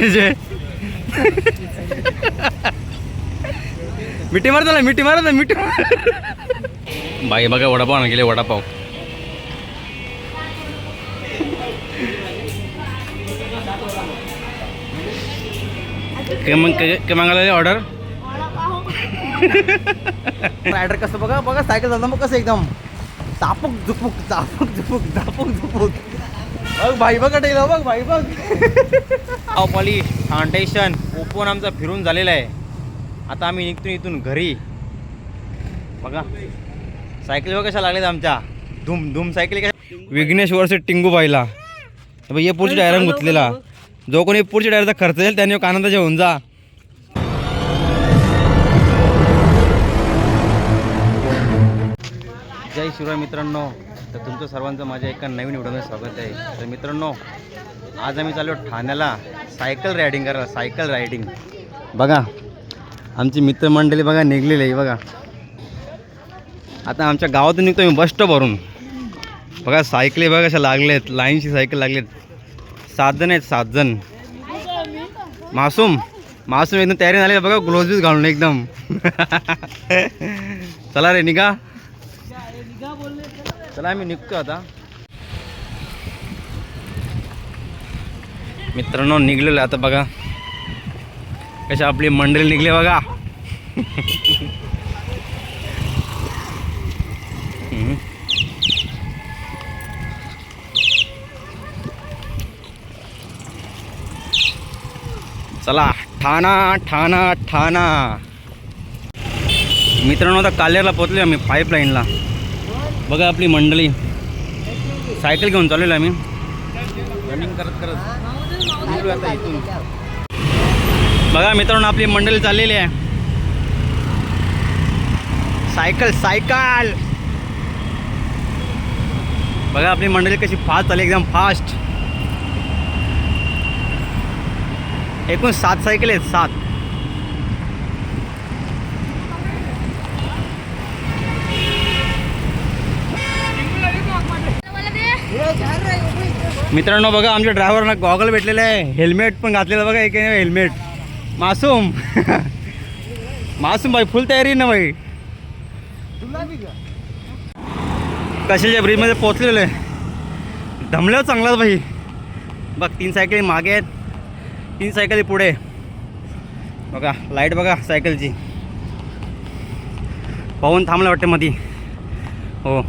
जे. मिठी मार त्याला मिठी मार मिठी मार. बाई बघा वडापाव आण गेले वडापाव. काय मग काय मागायला ऑर्डर रायडर कसं बघा बघा सायकल झालं मग कसं एकदम. चापूक झुपूक चापूक झुपूक चापूक झुपूक. बघ भाई बघ टेला बघ भाई बघ. पावपाली फाउंडेशन ओपन आमचा फिरून झालेला आहे. आता आम्ही निघतो इथून घरी. बघा. सायकल बघा कशा लागल्यात आमच्या. धूम धूम सायकल कशा विघ्नेश वर्ष टिंगू बाईला. हे पुढची डायरम गुतलेला. जो कोणी पुढच्या डायरचा खर्च येईल त्याने आनंदाचे होऊन जा. जय शिवराय मित्रांनो. तर तुमचं सर्वांचं माझ्या एका नवीन व्हिडिओमध्ये स्वागत आहे. तर मित्रांनो आज आम्ही चाललो ठाण्याला सायकल रायडिंग करायला सायकल रायडिंग बघा आमची मित्रमंडळी बघा निघलेली आहे बघा. आता आमच्या गावातून निघतो मी बस स्टॉपवरून बघा सायकली बघा कशा लागले आहेत लाईनची सायकल लागलेत सात जण आहेत सात जण. मासूम मासूम एकदम तयारी झाली बघा ग्लोव्ज घालून एकदम. चला रे निघा. चला आम्ही निघतो आता. मित्रांनो निघलेलं आहे आता बघा. कशा आपली मंडळी निघले बघा. चला ठाणा ठाणा ठाणा. मित्रांनो आता कालेरला पोचले आम्ही पाईपलाईनला बघा आपली मंडळी. सायकल घेऊन चाललेलो आम्ही. रनिंग करत करत निघलो आता इथून. बघा मित्रांनो आपली मंडळी चाललेली आहे. Cycle cycle. बघा आपली मंडळी कशी फास्ट चालली एकदम फास्ट एकूण सात सायकल आहेत सात. मित्रांनो बघा आमच्या ड्रायव्हरना गॉगल भेटलेलं आहे. हेल्मेट पण घातलेलं बघा एक हेल्मेट मासूम. मासूम भाई फुल तयारी ना भाई? कशाच्या ब्रिजमध्ये पोचलेलं आहे? दमलं चांगलाच भाई. बघ तीन सायकली मागे आहेत. तीन सायकली पुढे. बघा लाइट बघा सायकलची पाहून थांबलं वाटते मध्ये हो.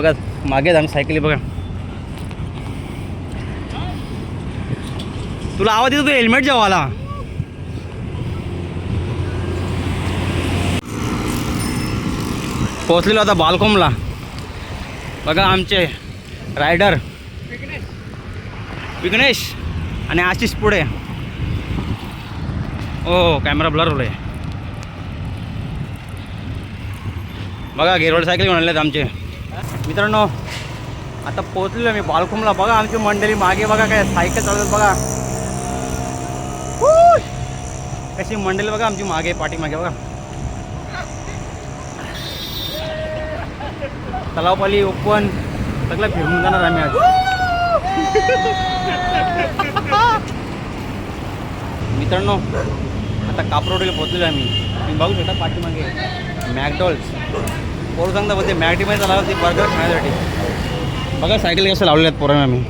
बघा मागे जाणं सायकली बघा. तुला आवाज येतो हेल्मेट जेव्हा पोचलेलो आता बालकोमला. बघा आमचे रायडर विघ्नेश आणि आशिष पुढे. ओ कॅमेरा ब्लर होले बघा गेरवड सायकल घेऊन आणल्यात आमचे. मित्रांनो आता पोहोचलेलो मी बालकुमला बघा आमची मंडळी मागे बघा काय सायकल चालत बघा. कशी मंडळी बघा आमची मागे पाठीमागे बघा. तलावपाली ओपन. सगळं फिरून जाणार आम्ही आज. मित्रांनो आता कापरोडीला पोहोचलेलो आम्ही तुम्ही बघू शकता पाठीमागे. मॅकडॉल्स पोरं सांगता बोलते मॅगडीमध्ये चालला ते बर्गर खाण्यासाठी बघा सायकल कसं लावलेल्या आहेत पोरांना आम्ही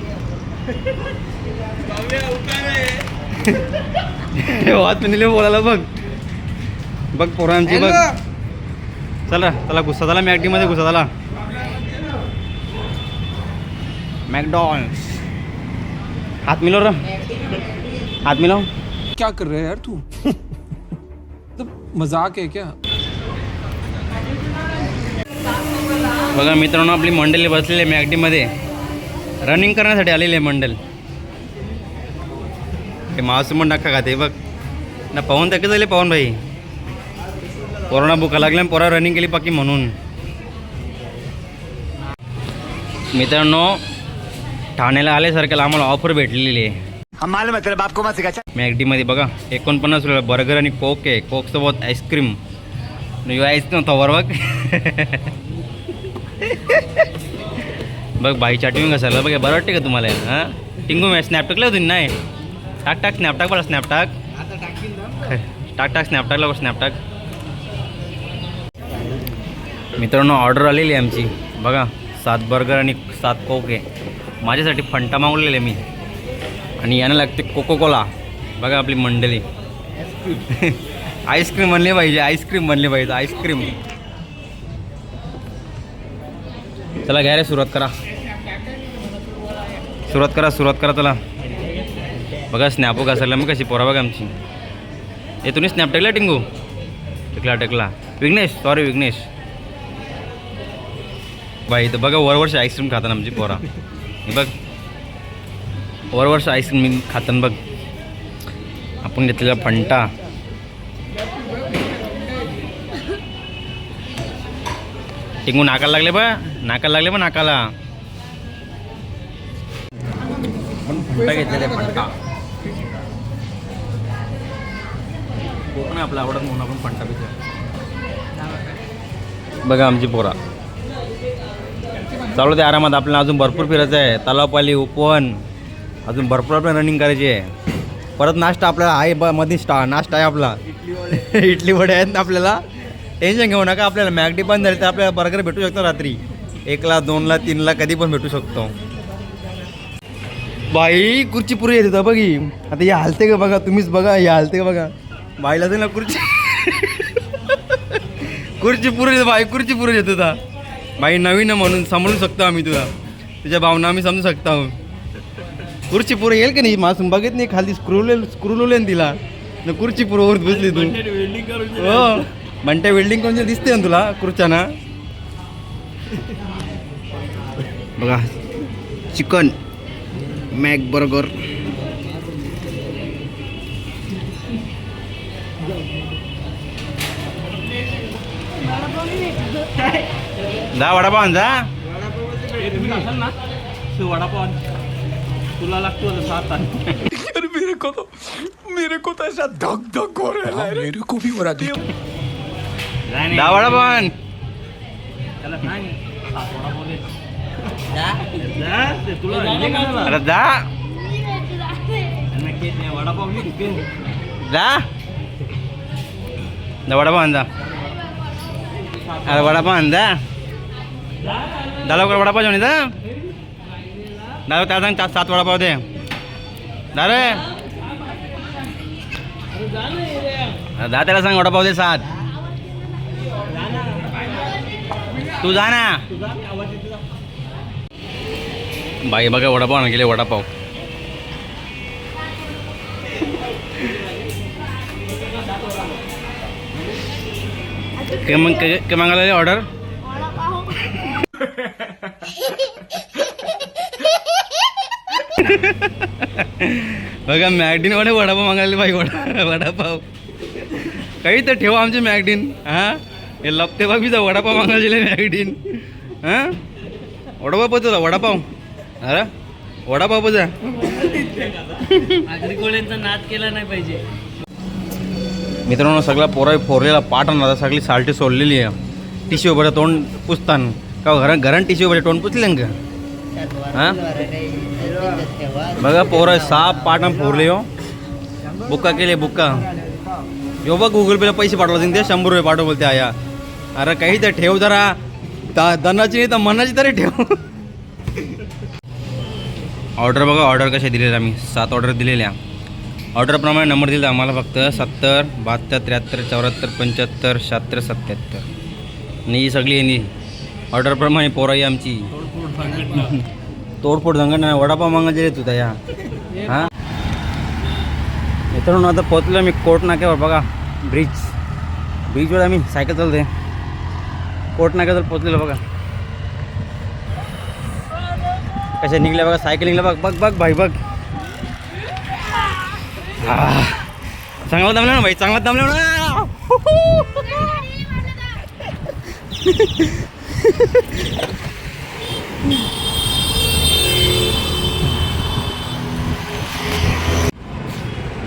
वाद पिंदिले बोलायला बघ बघ पोरांची बघ चला चला गुस्सा झाला मॅगडीमध्ये गुस्सा झाला मॅकडॉन्स हात मिलो र हात मिलो क्या कर रहे है यार तू? तो मज़ाक है क्या? बघा मित्रांनो आपली मंडळी बसलेली आहे मॅगडीमध्ये रनिंग करण्यासाठी आलेली आहे मंडल ते मावस पण नका खाते बघ. ना पवन तक झाले पवन भाई? कोरोना बुका लागल्या पोरा रनिंग केली पाकी म्हणून. मित्रांनो ठाण्याला आल्यासारख्याला आम्हाला ऑफर भेटलेली आहे. है तेरे मॅगडीमध्ये बघा एकोणपन्नास रुपये बर्गर आणि कोक आहे. कोकसोबत आईस्क्रीम आईस्क्रीम नव्हतं वर बघ बाई चाटवी कसायला बघ बरं वाटते का तुम्हाला? हां? टिंगू मी स्नॅप टाकलं होती नाही? टाक टाक स्नॅप टाक बरं स्नॅप टाक. टाक टाक स्नॅप टाक स्नॅप टाक. मित्रांनो ऑर्डर आलेली आहे आमची. बघा सात बर्गर आणि सात कोक आहे. माझ्यासाठी फंटा मागवलेले मी. आणि यानं लागते कोको कोला बघा आपली मंडळी. आईस्क्रीम म्हणली पाहिजे आईस्क्रीम म्हणली पाहिजे आईस्क्रीम चला घ्या रे सुरुवात करा. सुरुवात करा सुरुवात करा चला. बघा स्नॅपो घासायला मग कशी पोरा बघा आमची. हे तुम्ही स्नॅप टेकला टिंगू? टेकला टेकला. विघ्नेश सॉरी विघ्नेश. बाई इथं बघा वरवर्ष आईस्क्रीम खाताना आमची पोरा. हे बघ. वरवर्ष आईस्क्रीम खाताना बघ. आपण घेतलेला फंटा. टिंगू नाकायला लागले बा नाकाला लागले बा नाकाला. आपण फंटा घेतलेला आहे कोकण आपला आवडत म्हणून आपण फंटा पितो. बघा आमची पोरा. चालू ते आरामात आपल्याला अजून भरपूर फिरायचं आहे. तलावपाली उपवन. अजून भरपूर आपल्याला रनिंग करायची आहे. परत नाश्ता आपल्याला आहे ब मध्ये स्टा नाश्ता आहे आपला. इडली वडे आहेत ना आपल्याला. टेन्शन घेऊ नका आपल्याला मॅगडी बंद झाली तर आपल्याला बर्गर भेटू शकतो रात्री. एकला दोनला तीनला कधी पण भेटू शकतो. बाई खुर्ची पुरी येते तर बघी. आता हे हालते का बघा? तुम्हीच बघा हे हालते का बघा? बाईला दे ना खुर्ची. खुर्ची पुरी येते बाई खुर्ची पुरी येते आता बाई नवीन म्हणून समजू शकतो आम्ही तुला. तुझ्या भावना आम्ही समजू शकतो. खुर्ची पुरं येईल का नाही? मासूम बघत नाही खाली स्क्रूले स्क्रूले तिला. न खुर्ची पुरवर बसली तू. हो. म्हणते वेल्डिंग कोणते दिसते ना तुला खुर्च्याना. बघा चिकन मॅक बर्गर जा वडापाव जा अरे मेरे को तो मेरे को तो ऐसा धक धक हो रहा है। मेरे को भी हो रहा है जा वडापाव अरे जा जा जा वडापाव आण जा अरे वडापाव आण जा जा लवकर वडापाव जेवण जा दादा त्याला सांग चार सात वडापाव दे दा रे दा त्याला सांग वडापाव दे सात तू जा ना. बाई बघा वडापाव आण गेले वडापाव. काय मग मागायला ऑर्डर बघा मॅगडीन वडे वडापाव मागायला बाई वडा वडापाव. काही तर ठेवा आमचे मॅगडीन हा? हे लपते बघ जा वडापाव मागायला मॅगडीन हा? वडापाव पोचवला वडापाव. अरे वडापाव पोचा नाद केला नाही पाहिजे. मित्रांनो सगळा पोरा फोरलेला पाठ आणला सगळी साल्टी सोडलेली आहे. टिश्यू बरं तोंड पुसतान. का घरात घरात टिश्यू बरं तोंड पुसले का? हा? बघा पोरं साप पाटण फोरले हो. बुक्का केले बुक्का. यो बघ गुगल पेला पैसे पाठवले ते शंभर रुपये पाठव बोलते आया. अरे काही तर ठेव जरा. दनाची नाही तर मनाची तरी ठेव. ऑर्डर बघा ऑर्डर कशा दिलेल्या आम्ही. सात ऑर्डर दिलेल्या. ऑर्डरप्रमाणे नंबर दिला आम्हाला फक्त. सत्तर बहात्तर त्र्याहत्तर चौऱ्याहत्तर पंच्याहत्तर शहात्तर सत्याहत्तर. आणि ही सगळी यांनी ऑर्डरप्रमाणे पोराई आमची. तोडफोड संघटना वडापाव मागायचे रे तुझा या हां? मित्रांनो आता पोचलो मी. कोट नाक्यावर बघा. ब्रिज ब्रिजवर आम्ही सायकल चालते कोट नाक्यावर पोचलेलो बघा. कशा निघल्या बघा सायकल निघल्या बघ बघ बघ भाई बघ. चांगला दमला ना भाई चांगला दमला ना.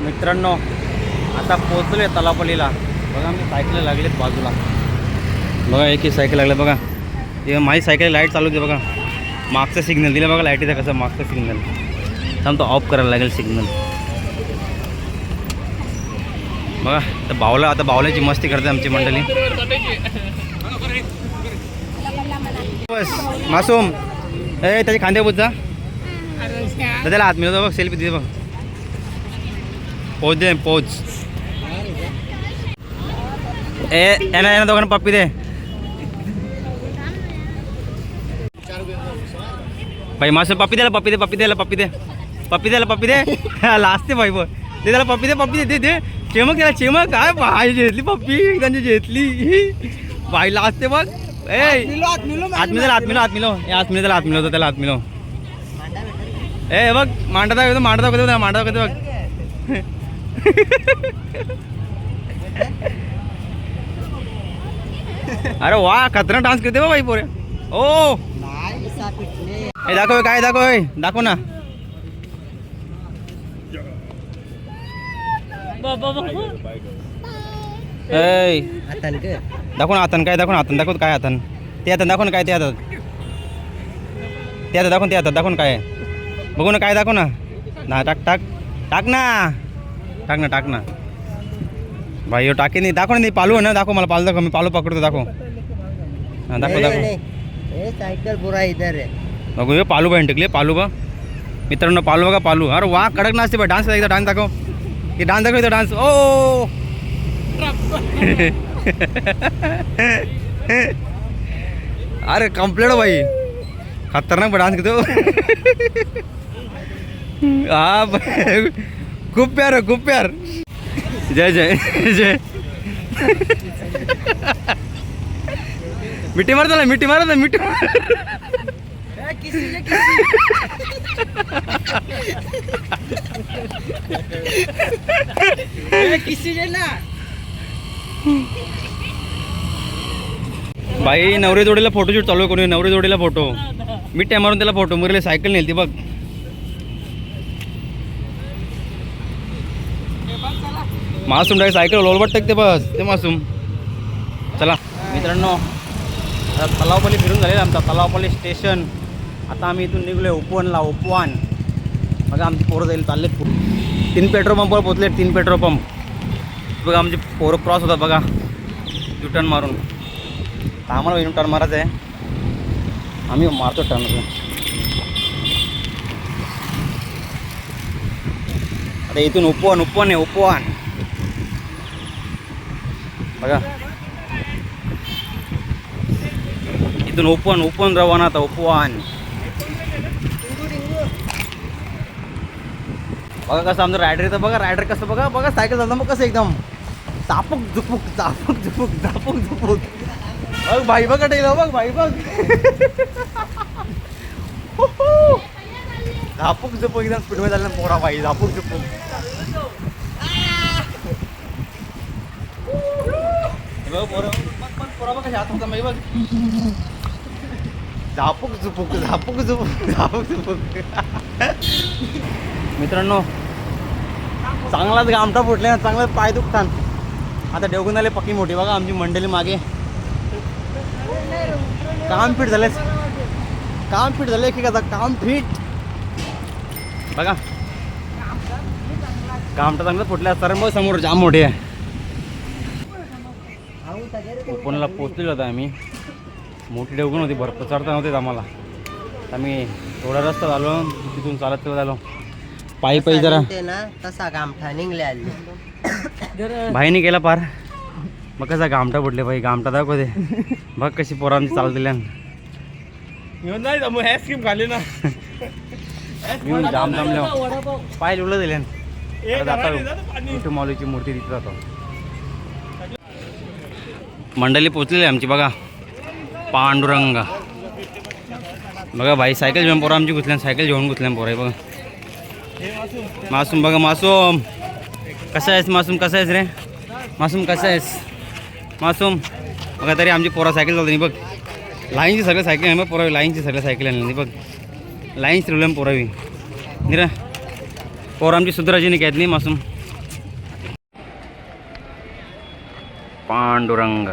मित्रांनो आता पोचलोय तलापलीला बघा मी सायकल लागलेत बाजूला. बघा एक सायकल लागलं बघा. ते माझी सायकल लाइट चालू होती बघा. मागचं सिग्नल दिलं बघा लाईटीचं कसं? मागचं सिग्नल थांब तो ऑफ करायला लागेल सिग्नल बघा तर बावला आता बावल्याची मस्ती करते आमची मंडळी. बस मासूम. ए त्याचे खांदे बुज जा. तर त्याला हात मिळतो बघ सेल्फी दे बघ. पोच दे पोच ए यांना यांना दोघांना पप्पी दे. भाई मासूम पप्पी द्याला पप्पी दे पप्पी द्यायला पप्पी दे। पप्पी द्यायला पप्पी दे। लाजते भाई बघ दे त्याला पप्पी दे पप्पी दे दे चेमक त्याला चेमक। काय भाई घेतली पप्पी त्यांची घेतली भाई लाजते बघ ए आत मिळव आत मिळव आत मिळव ए आत मिळव त्याला आत मिळवतो त्याला मिळव ए बघ मांडा दाखवतो मांडा दाखवतो मांडा दाखवतो बघ अरे वा खतरा डान्स करते बा बाई पोरे. ओ! ए दाखव काय दाखव दाखव ना. दाखव ना हातान काय दाखव ना हातान दाखव काय हातान ते हातात दाखव ना काय ते हातात ते हातात दाखव ते हातात दाखव ना काय. आहे. बघू ना काय दाखव ना. ना टाक टाक. टाक ना. टाक ना टाक ना. भाई टाके नाही दाखव ना नाही पालू आहे ना दाखव मला पालू दाखव मी पालू पकडतो दाखव. हा दाखव दाखव. साइकिल पूरा इधर है बघू हे पालू बाईन टिकले पालू बा मित्रांनो पालू बघा पालू. अरे वा कडक नाचते बा डान्स एकदा डान्स दाखव. हे डान्स दाखव डान्स ओ! अरे कम्प्लेट भाई हो खतरनाक डान्स घेतो हा खूप प्यार हो, खूप प्यार. जय जय जय. मिठी मार मारत मिठी मार मिठी मार बाई नवरे जोडीला फोटोशूट चालू आहे कोणी? नवरे जोडीला फोटो मी मारून त्याला फोटो मुरले सायकल नेली ती बघ. मासूम डायरेक्ट सायकल लोलबट टाकते बस. ते मासूम. चला. मित्रांनो आता तलावपल्ली फिरून झालेलं आमचा तलावपल्ली स्टेशन आता आम्ही इथून निघलो आहे उपवनला उपवान. बघा आमची पोरं जाईल चालले तीन पेट्रोल पंपवर पोचले तीन पेट्रोल पंप. बघा आमचे पोरं क्रॉस होतात बघा. युटर्न मारून. आम्हाला यू टर्न मारायचं आहे. आम्ही मारतो टर्न आता इथून उपवन उपवन आहे उपवन. बघा. इथून ओपन ओपन रवाना आता ओपन बघा कसं आमचं रायडर येतं बघा रायडर कसं बघा बघा सायकल जातं मग कसं एकदम. चापूक झुपूक चापूक झुपूक चापूक झुपूक बघ भाई बघ टेल बघ भाई बघ. झापूक झुपूक एकदम स्पीडमध्ये झालं ना पोरा भाई झापूक झुपूक पोरा बघ कशा हात होता बघ. झापूक झुपूक झापूक झुपूक झापूक झुपूक मित्रांनो चांगलाच गामठा फुटले ना चांगलाच पाय दुखतान आता देवगुंदाले पक्की मोठी. बघा आमची मंडळी मागे. काम फिट झाले. काम फिट झाले की आता काम फिट. बघा. कामटा चांगलं फुटल्या तर मग समोर जाम मोठी आहे. ओपनला पोचलेलो होता आम्ही. मोठी डेवगण होती भरपूर चढता नव्हते आम्हाला. आम्ही थोडा रस्ता झालो तिथून चालत चालत आलो. पायी पायी जरा. ते ना तसा गामठा निघले आले. भाईने केला पार. मग कसा गामटा फुटले भाई गामटा दाखवते बघ कशी पोरांची चाल दिल्या खाली ना. मी जाम जमल्या पाय लिवलं दिले विठू माऊलीची मूर्ती तिथे जातो. मंडळी पोचलेली आमची बघा. पांडुरंग. बघा भाई सायकल घेऊन पोरं आमची घुसल्या सायकल घेऊन घुसल्या पोरं आहे बघा. मासूम बघा मासूम. कसं आहेस मासूम? कसं आहेस रे? मासूम कसं आहेस? मासूम बघा तरी आमची पोरा सायकल चालते बघ. लाईनची सगळ्या सायकल आहे बघ पोरावी. लाईनची सगळं सायकल आहे बघ. लाईन्स ठेवल्या पोरावी. निरा पोरं आमची सुधराची नाही काय नाही मासूम. पांडुरंग.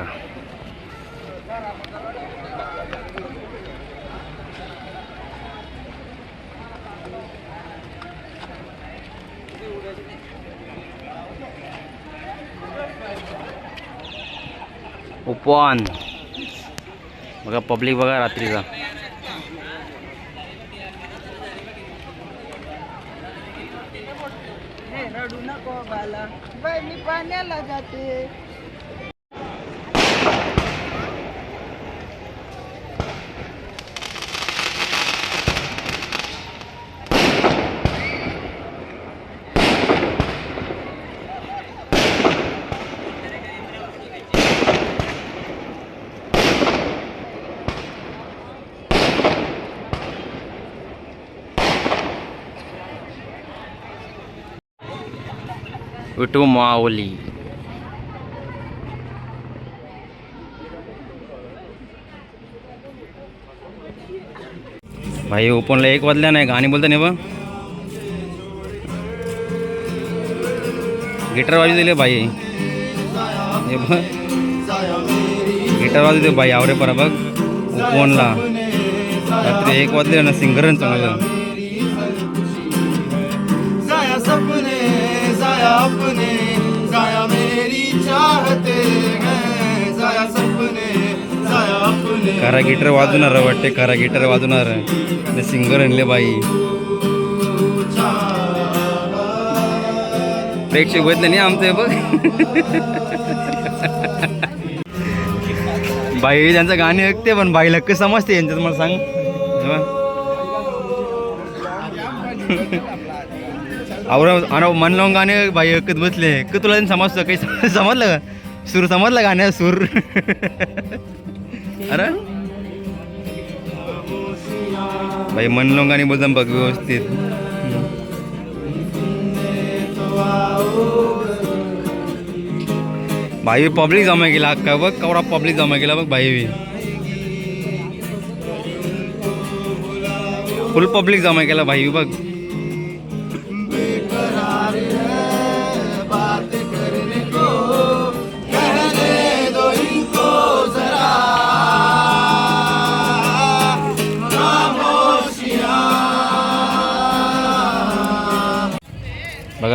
पान बघा पब्लिक बघा रात्रीचा. रडू नको बाला. बाय मी पाण्याला जाते. विठू माऊली भाई ओपनला एक वाजल्या नाही गाणी बोलता नाही बा. गिटार वाजू दिले बाई हे गिटार वाजू दे बाई आवरे परा बघ. ओपनला. रात्री एक वाजले ना सिंगरन चांगलं अपने जाया मेरी चाहते हैं जाया सपने जाया अपने खरा गिटार वाजवणार वाटते खरा गिटार वाजवणार ते सिंगर आणले बाई. प्रेक्षक बघितले नाही आमचे बघ. बाई त्यांचं गाणे ऐकते पण बाईला कसं समजते यांचं मला सांग. हे. आवरा आणि मन लावून गाणे बाई ऐकत बसले क तुला समजतं काही सम- समजलं का सूर समजलं गाण्या सूर। अरे? बाई मन लावून गाणी बोलताना बघ व्यवस्थित। भाई पब्लिक जमा केला अक्का बघ कवडा पब्लिक जमा केला बघ भाई बी फुल पब्लिक जमा केला भाई बघ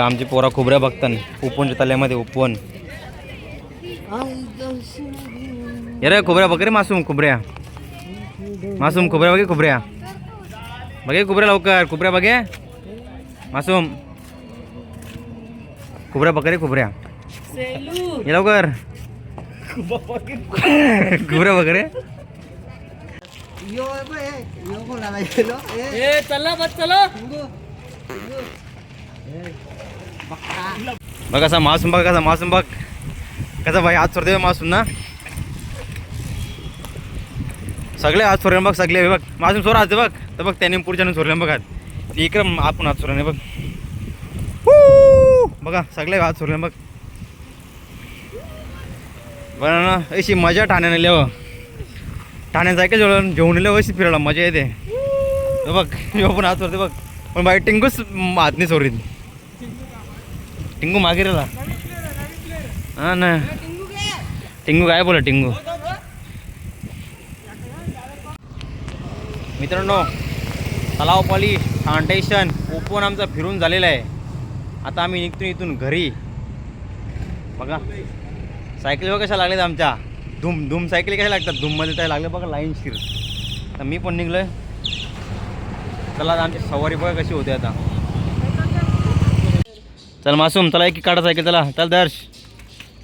आमची पोरा खुबऱ्या बघतान उपवनच्या तल्यामध्ये उपवन ये रे खुबऱ्या बघ रे मासूम खुबऱ्या मासूम खुबऱ्या बघे खुबऱ्या बघे खुबऱ्या लवकर खुबऱ्या बघे मासूम खुबऱ्या बघ रे खुबऱ्या ये लवकर खुबऱ्या बघ रे यो बे, यो कोणाला गेलो ए ए चला बस चला बघ कसा मासूम बघ कसा मासूम बघ. कसा भाई हात सोडते मासूम ना. सगळे हात सोडले बघ सगळे बघ. मासूम सोर हात बघ. तर बघ त्याने पुढच्याने सोडले बघ हात. इकडं आपण हात सोडले बघ. बघा सगळे हात सोडले बघ. बरं ना अशी मजा ठाण्याने लेव ठाण्यात जायचं जेवण घेऊन येलं अशी फिरायला मजा येते. बघ ह्यो पण हात सोडते बघ. पण बाई टिंगूच हात नाही सोडीत. टिंगू मागे रेला हा ना. टिंगू काय बोला टिंगू? मित्रांनो तलावपाली फाउंडेशन ओपन आमचा फिरून झालेला आहे. आता आम्ही निघतो इथून घरी. बघा. सायकली बघा कशा लागल्यात आमच्या. धूम धूम सायकली कशा लागतात? धूममध्ये त्या लागले बघा लाईन शिर. तर मी पण निघलोय. चला आमची सवारी बघा कशी होते आता. चल मासूम चला एक काढा सायकल चला. चल दर्श.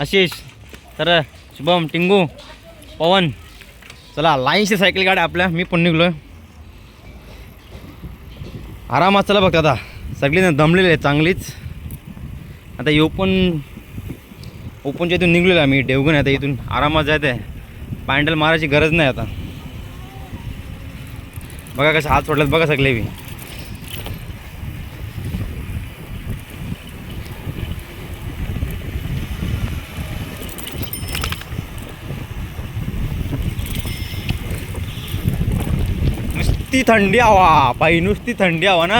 आशिष तर शुभम टिंगू पवन. चला लाईनशी सायकल गाड्या आपल्या. मी पण निघलोय. आरामात चला बघ आता. सगळीजण दमलेली आहे चांगलीच. आता येऊ पण ओपनच्या इथून निघलेलो मी देवगण आता इथून. आरामात जायचं आहे पॅन्डल मारायची गरज नाही आता. बघा कसं हात सोडल्यात बघा सगळे बी. नुसती थंडी हवा. बाई नुसती थंडी हवा ना.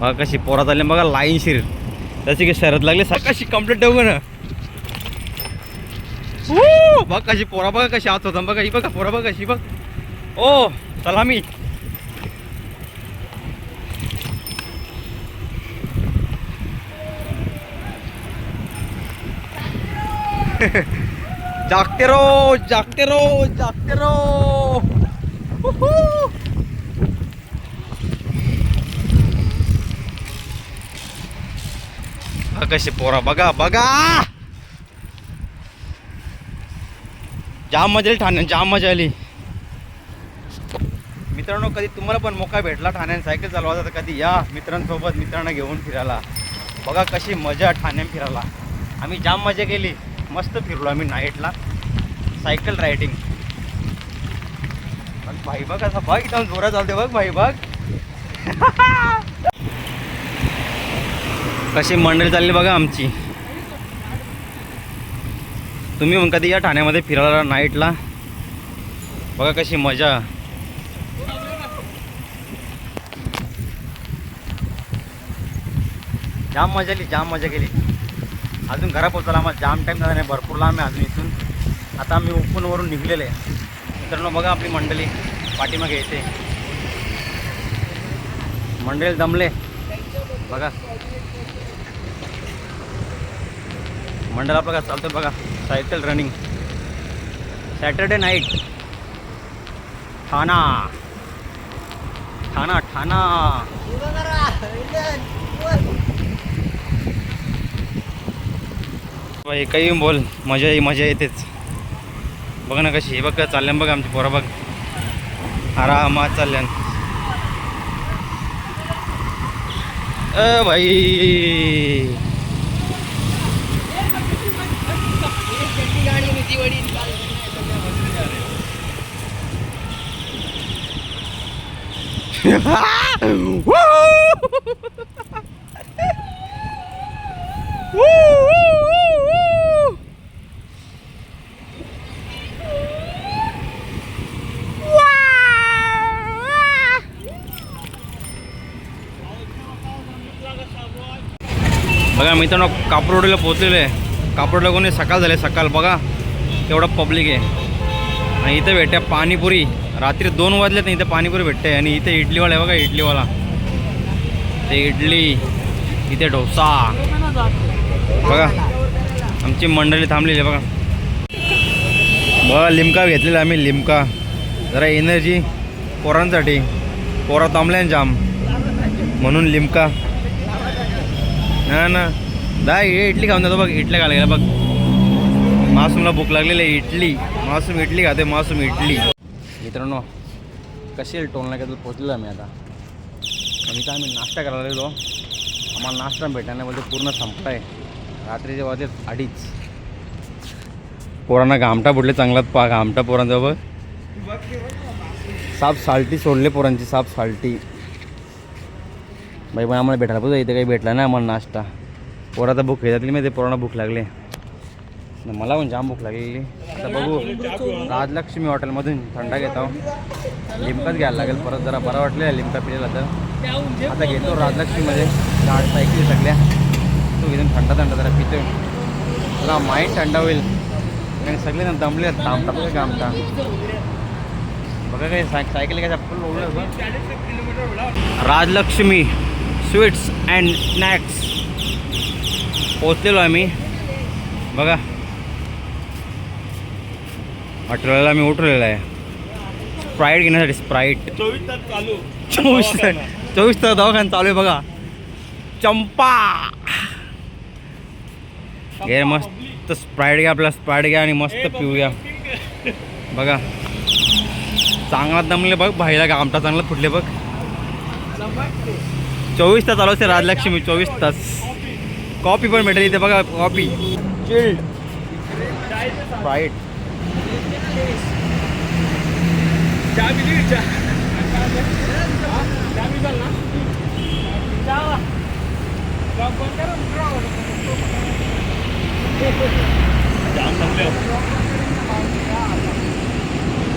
बघा कशी पोरात आले बघा लाईन शिर. त्याची की शरद लागली सकाशी कंप्लीट ठेवू ना बघ कशी पोरा बघा कशी आत होता बघा ही बघा पोरा बघा कशी बघ. ओ सलामी जागते रो जागते रो जागते रो. कशी पोरा बघा बघा. जाम मजा आली ठाण्यात जाम मजा आली. मित्रांनो कधी तुम्हाला पण मोका भेटला ठाण्यात सायकल चालवायचा तर कधी या मित्रांसोबत मित्रांना घेऊन फिरायला. बघा कशी मजा ठाण्यात फिरायला. आम्ही जाम मजा केली. मस्त फिरलो आम्ही नाईटला सायकल रायडिंग भाई बघ असा बघ एकदम जोरात चालते बघ भाई बघ. कशी मंडळी चालली बघा आमची. तुम्ही मग कधी या ठाण्यामध्ये फिरायला नाईटला बघा कशी मजा. जाम मजा आली जाम मजा केली. अजून घरा पोचायला आम्हाला जाम टाईम झाला नाही भरपूर लांब आहे अजून इथून. आता आम्ही उपनवरून निघलेले आहे. मित्रांनो बघा आपली मंडळी पाठीमागे येते. मंडळी दमले बघा. मंडळा बघा का चालतं बघा. Cycle running Saturday night Thana. Thana Thana. बाई काही बोल. मजा येई मजा येतेच. बघ ना कशी हे बघ का चालल्यान बघ आमची पोरं बघ. आरामात चालल्यान. अ भाई बघा मित्रांनो कापरोडीला पोचलेलो आहे. कापरोडला कोणी सकाळ झाले सकाळ. बघा तेवढं पब्लिक आहे. आणि इथं भेटते पाणीपुरी. रात्री दोन वाजल्यात इथं पाणीपुरी भेटते. आणि इथे इडलीवाला आहे बघा इडलीवाला. ते इडली इथे डोसा. बघा आमची मंडळी थांबलेली आहे बघा. बघा लिमका घेतलेला आम्ही लिमका. जरा एनर्जी पोरांसाठी. पोरा थांबल्या जाम. म्हणून लिमका. ना ना. दा हे इडली खाऊन जातो बघ इडल्या खायला गेला बघ. मासूमला भूक लागलेली आहे इडली. मासूम इडली खाते मासूम इडली. मित्रांनो कशी टोल नाक्यात पोचलेलो आम्ही आता? आम्ही काय आम्ही नाश्ता करायला गेलो आम्हाला नाश्ता भेटला नाही पूर्ण संपला आहे रात्रीचे वाजले अडीच. पोरांना घामटा बुडले चांगलाच पा घामटा पोरांचा बघ. साप साल्टी सोडले पोरांची साप साल्टी. बाई पण आम्हाला भेटायला पाहिजे इथे काही भेटला नाही आम्हाला नाश्ता. पोरं आता भूक घेतली माहिती पोरांना भूक लागली. न मला पण जाम भूक लागलेली. आता बघू राजलक्ष्मी हॉटेलमधून थंडा घेतो. लिमकाच घ्यायला लागेल परत जरा बरं वाटलं लिमका पिलेला तर. आता घेतो राजलक्ष्मीमध्ये गाड सायकली सगळ्या. तो इथून थंडा थंडा जरा पितो. तुला माइंड थंड होईल. आणि सगळे ना दमले थांबता बघा कामता बघा काही साय सायकल काय full Rajlakshmi. Sweets and snacks पोचलेलो आम्ही. बघा. हॉटेलला आम्ही उठलेला आहे. स्प्राईट घेण्यासाठी स्प्राईट चोवीस तास चालू. चोवीस तास चोवीस तास दवाखाना चालू आहे बघा. चंपा! घे मस्त स्प्राईट घ्या आपला स्प्राईट घ्या आणि मस्त पिऊया. बघा. चांगला दमले बघ भाईला गामटा चांगला फुटले बघ. चोवीस तास चालू असते राजलक्ष्मी चोवीस तास कॉफ़ी पण भेटेल इथे बघा कॉफ़ी चिल्ड स्प्राईट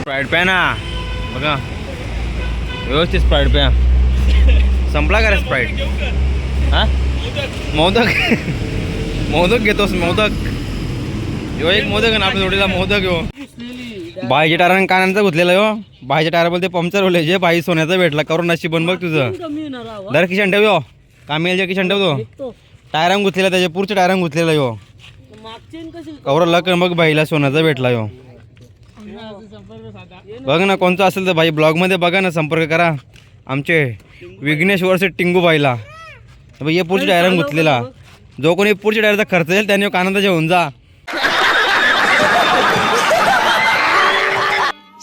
स्प्राईट ना बघा व्यवस्थित स्प्राईट प्या संपला का रे स्प्राईट हा? मोदक. मोदक घेतोस मोदक. ह्यो एक मोदक आहे ना आपल्या जोडीला मोदक हो बाईच्या टायराने कानांचा गुतलेला हो बाईच्या टायरामध्ये पंक्चर होले जे बाई सोन्याचा भेटला. करून नशीब बघ तुझं. दर किशन ठेव यो. कामेलच्या किशन ठेवतो टायरांग गुतलेला त्याच्या पुढच्या टायरांग न कशी कवर लक बघ बाईला सोन्याचा भेटला साधा बघ ना कोणतं असेल तर बाई ब्लॉगमध्ये बघा ना संपर्क करा. आमचे विघ्नेश वर्ष टिंगू बाईला. हे पुढच्या टायरांग गुतलेला. जो कोणी पुढच्या टायरचा खर्च येईल त्याने कानाचा घेऊन जा.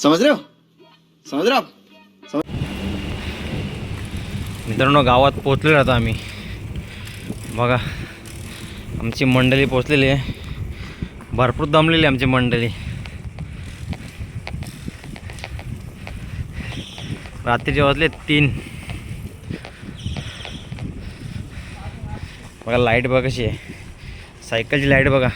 समझ रहे हो? समझ रहे हो मित्रांनो गावात पोचलेलो आता आम्ही. बघा आमची मंडळी पोचलेली आहे. भरपूर दमलेली आहे आमची मंडळी. रात्रीचे वाजले तीन. बघा लाइट बघा कशी आहे. सायकलची लाइट बघा.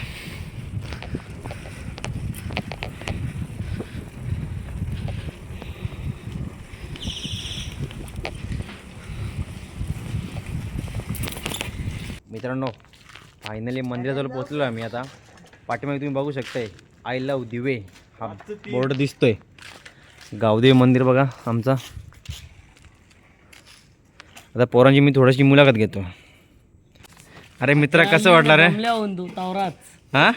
मित्रांनो फायनली मंदिराजवळ पोहोचलो आम्ही आता. पाठीमागे तुम्ही बघू शकताय आय लव दिवे. हा बोर्ड दिसतोय. गावदेवी मंदिर बघा आमचा. आता पोरांची मी थोडीशी मुलाखत घेतो. अरे मित्र कसं वाटलं रे? हा?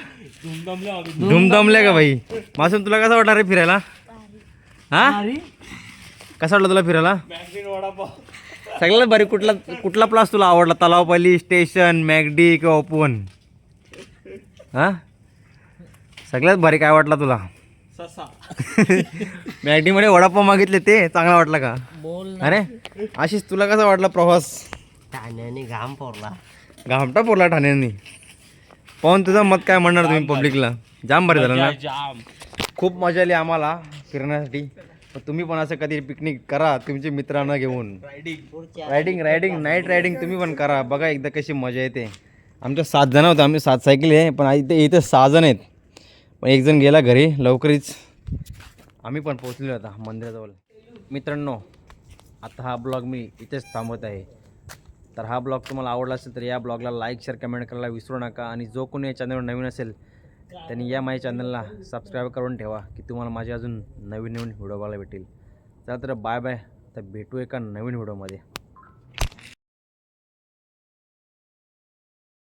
धुमधमल्या का भाई? मासून तुला कसं वाटलं रे फिरायला? हा? कसा वाटलं तुला फिरायला? सगळ्यात भारी कुठला कुठला प्लास तुला आवडला? तलावपाली स्टेशन मॅगडी किंवा ओपन? हा? सगळ्यात भारी काय वाटला तुला? मॅगडीमध्ये वडापाव मागितले ते चांगला वाटला का? बोल अरे आशिष तुला कसा वाटला प्रवास? ठाण्याने घाम पोरला. घामटा पोरला ठाण्यानी. पाहून तुझं मत काय म्हणणार तुम्ही पब्लिकला जाम भारी झालं ना? जाम. खूप मजा आली आम्हाला फिरण्यासाठी. पण तुम्ही पण असं कधी पिकनिक करा तुमच्या मित्रांना घेऊन. रायडिंग रायडिंग नाईट रायडिंग तुम्ही पण करा. बघा एकदा कशी मजा येते. आमच्या सात जण होतं आम्ही सात सायकली आहे पण इथे इथे सहा जण आहेत. पण एकजण गेला घरी लवकरच. आम्ही पण पोचलेलो आता मंदिराजवळ. मित्रांनो आता हा ब्लॉग मी इथेच थांबवत आहे. तर हा ब्लॉग तुम्हाला आवडला असेल तर या ब्लॉगला लाईक शेअर कमेंट करायला विसरू नका. आणि जो कोणी या चॅनलवर नवीन असेल त्यांनी या माझ्या चॅनलला सबस्क्राईब करून ठेवा की तुम्हाला माझे अजून नवीन नवीन व्हिडिओ बघायला भेटेल. चला तर बाय बाय तर भेटू एका नवीन व्हिडिओमध्ये